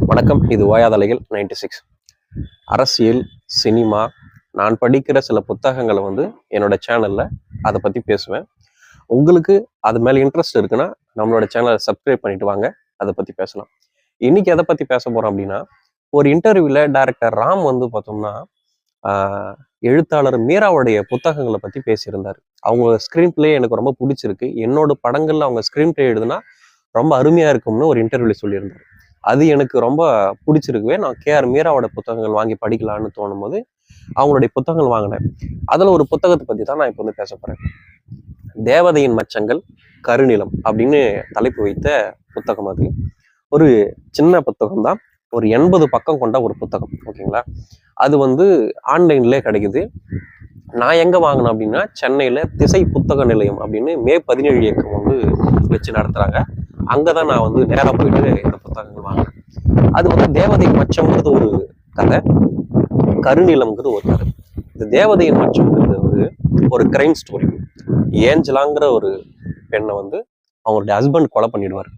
வணக்கம் இது ஓயாதலைகள் ninety six. அரசியல் சினிமா நான் படிக்கிற சில புத்தகங்களை வந்து என்னோட சேனலில் அதை பற்றி பேசுவேன். உங்களுக்கு அது மேலே இன்ட்ரெஸ்ட் இருக்குன்னா நம்மளோட சேனலை சப்ஸ்கிரைப் பண்ணிட்டு வாங்க அதை பற்றி பேசலாம். இன்னைக்கு எதை பற்றி பேச போகிறோம் அப்படின்னா ஒரு இன்டர்வியூவில் டேரக்டர் ராம் வந்து பார்த்தோம்னா எழுத்தாளர் மீராவுடைய புத்தகங்களை பற்றி பேசியிருந்தார். அவங்க ஸ்க்ரீன் பிளே எனக்கு ரொம்ப பிடிச்சிருக்கு. என்னோட படங்களில் அவங்க ஸ்க்ரீன் பிளே எழுதுனா ரொம்ப அருமையாக இருக்கும்னு ஒரு இன்டர்வியூவில் சொல்லியிருந்தார். அது எனக்கு ரொம்ப பிடிச்சிருக்குவே. நான் கேஆர் மீராவோட புத்தகங்கள் வாங்கி படிக்கலான்னு தோணும் போது அவங்களுடைய புத்தகங்கள் வாங்கினேன். அதில் ஒரு புத்தகத்தை பற்றி தான் நான் இப்போ வந்து பேச போகிறேன் தேவதையின் மச்சங்கள் கருநிலம் அப்படின்னு தலைப்பு வைத்த புத்தகம் அது. ஒரு சின்ன புத்தகம் தான். ஒரு எண்பது பக்கம் கொண்ட ஒரு புத்தகம் ஓகேங்களா? அது வந்து ஆன்லைன்லேயே கிடைக்குது. நான் எங்கே வாங்கினேன் அப்படின்னா சென்னையில் திசை புத்தக நிலையம் அப்படின்னு மே பதினேழு இயக்கம் வந்து வச்சு நடத்துகிறாங்க அங்கே தான் நான் வந்து நேராக போயிட்டு இந்த புத்தகங்கள் வாங்கினேன் அது வந்து தேவதை மச்சம்ங்கிறது ஒரு கதை. கருநிலம்ங்கிறது ஒரு கதை. இந்த தேவதையின் மச்சம்ங்கிறது வந்து ஒரு கிரைம் ஸ்டோரி ஏஞ்சலாங்கிற ஒரு பெண்ணை வந்து அவங்களுடைய ஹஸ்பண்ட் கொலை பண்ணிடுவார்.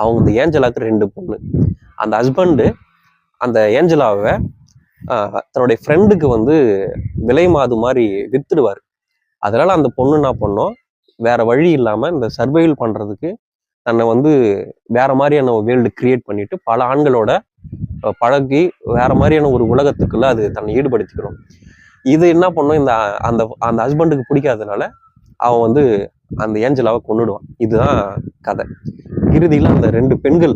அவங்க இந்த ஏஞ்சலாக்கு ரெண்டு பொண்ணு. அந்த ஹஸ்பண்டு அந்த ஏஞ்சலாவை தன்னுடைய ஃப்ரெண்டுக்கு வந்து விலை மாது மாதிரி வித்துடுவார். அதனால அந்த பொண்ணு என்ன பண்ணோம்? வேற வழி இல்லாமல் இந்த சர்வைவல் பண்ணுறதுக்கு தன்னை வந்து வேற மாதிரியான வேர்ல்டு கிரியேட் பண்ணிட்டு பல ஆண்களோட பழகி வேற மாதிரியான ஒரு உலகத்துக்குள்ள அது தன்னை ஈடுபடுத்திக்கணும் இது என்ன பண்ணும்? இந்த அந்த அந்த ஹஸ்பண்டுக்கு பிடிக்காதனால அவன் வந்து அந்த ஏஞ்சலாவை கொன்னுடுவான். இதுதான் கதை. இறுதியில் அந்த ரெண்டு பெண்கள்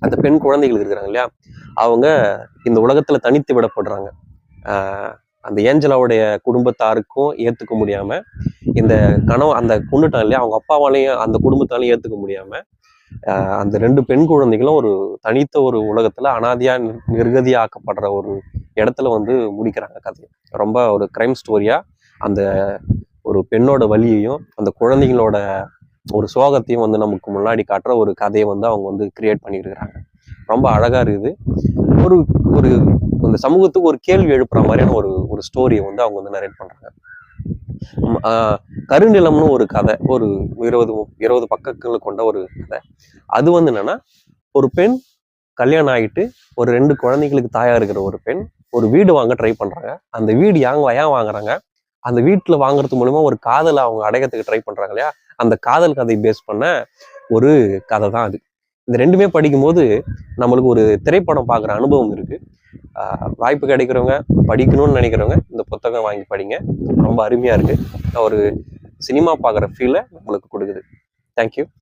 அந்த பெண் குழந்தைகள் இருக்கிறாங்க இல்லையா? அவங்க இந்த உலகத்துல தனித்து விடப்படுறாங்க. ஆஹ் அந்த ஏஞ்சலாவுடைய குடும்பத்தாருக்கும் ஏற்றுக்க முடியாம இந்த கனவு அந்த கொண்டுட்டான் இல்லையா அவங்க அப்பாவாலையும் அந்த குடும்பத்தாலையும் ஏற்றுக்க முடியாம அந்த ரெண்டு பெண் குழந்தைகளும் ஒரு தனித்த ஒரு உலகத்துல அனாதியா நிர்கதியாக்கப்படுற ஒரு இடத்துல வந்து முடிக்கிறாங்க கதையை. ரொம்ப ஒரு கிரைம் ஸ்டோரியா அந்த ஒரு பெண்ணோட வலியையும் அந்த குழந்தைங்களோட ஒரு சோகத்தையும் வந்து நமக்கு முன்னாடி காட்டுற ஒரு கதையை வந்து அவங்க வந்து கிரியேட் பண்ணியிருக்கிறாங்க ரொம்ப அழகாக இருக்குது. ஒரு ஒரு இந்த சமூகத்துக்கு ஒரு கேள்வி எழுப்புற மாதிரியான ஒரு ஒரு ஸ்டோரியை வந்து அவங்க வந்து நரேட் பண்ணுறாங்க கருநிலம்னு ஒரு கதை ஒரு இருபது இருபது பக்கங்களை கொண்ட ஒரு கதை. அது வந்து என்னன்னா ஒரு பெண் கல்யாணம் ஆகிட்டு ஒரு ரெண்டு குழந்தைங்களுக்கு தாயா இருக்கிற ஒரு பெண் ஒரு வீடு வாங்க ட்ரை பண்றாங்க. அந்த வீடு யாங்க ஏன் வாங்குறாங்க? அந்த வீட்டுல வாங்குறது மூலமா ஒரு காதலை அவங்க அடையத்துக்கு ட்ரை பண்றாங்க இல்லையா? அந்த காதல் கதை பேஸ் பண்ண ஒரு கதை தான் அது. இந்த ரெண்டுமே படிக்கும்போது நம்மளுக்கு ஒரு திரைப்படம் பார்க்குற அனுபவம் இருக்குது வாய்ப்பு கிடைக்கிறவங்க படிக்கணும்னு நினைக்கிறவங்க இந்த புத்தகம் வாங்கி படிங்க. ரொம்ப அருமையாக இருக்குது ஒரு சினிமா பார்க்குற ஃபீலை நம்மளுக்கு கொடுக்குது. தேங்க்யூ